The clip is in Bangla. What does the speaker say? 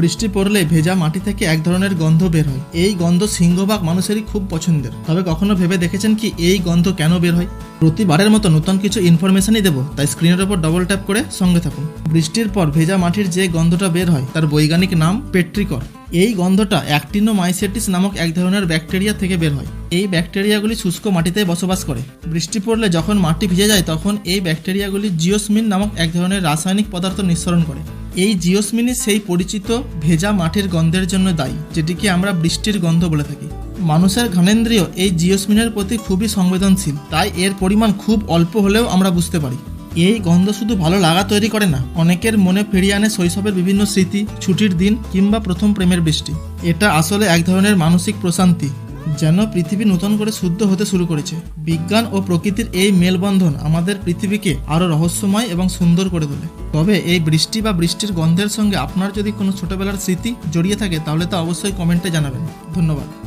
বৃষ্টি পড়লে ভেজা মাটি থেকে এক ধরনের গন্ধ বের হয়। এই গন্ধ সিংহভাগ মানুষেরই খুব পছন্দের। তবে কখনো ভেবে দেখেছেন কি এই গন্ধ কেন বের হয়? প্রতিবারের মতো নতুন কিছু ইনফরমেশনই দেবো, তাই স্ক্রিনের ওপর ডবল ট্যাপ করে সঙ্গে থাকুন। বৃষ্টির পর ভেজা মাটির যে গন্ধটা বের হয়, তার বৈজ্ঞানিক নাম পেট্রিকর এই গন্ধটা অ্যাক্টিনোমাইসেটিস নামক এক ধরনের ব্যাকটেরিয়া থেকে বের হয়। এই ব্যাকটেরিয়াগুলি শুষ্ক মাটিতে বসবাস করে। বৃষ্টি পড়লে যখন মাটি ভিজে যায়, তখন এই ব্যাকটেরিয়াগুলি জিওসমিন নামক এক ধরনের রাসায়নিক পদার্থ নিঃসরণ করে। এই জিওসমিনই সেই পরিচিত ভেজা মাটির গন্ধের জন্য দায়ী, যেটিকে আমরা বৃষ্টির গন্ধ বলে থাকি। মানুষের ঘানেন্দ্রিয় এই জিওসমিনের প্রতি খুবই সংবেদনশীল, তাই এর পরিমাণ খুব অল্প হলেও আমরা বুঝতে পারি। এই গন্ধ শুধু ভালো লাগা তৈরি করে না, অনেকের মনে ফিরিয়ে আনে শৈশবের বিভিন্ন স্মৃতি, ছুটির দিন কিংবা প্রথম প্রেমের বৃষ্টি। এটা আসলে এক ধরনের মানসিক প্রশান্তি যেন পৃথিবী নতুন করে শুদ্ধ হতে শুরু করেছে। বিজ্ঞান ও প্রকৃতির এই মেলবন্ধন আমাদের পৃথিবীকে আরও রহস্যময় এবং সুন্দর করে তোলে। তবে এই বৃষ্টি বা বৃষ্টির গন্ধের সঙ্গে আপনার যদি কোনো ছোটবেলার স্মৃতি জড়িয়ে থাকে, তাহলে তা অবশ্যই কমেন্টে জানাবেন। ধন্যবাদ।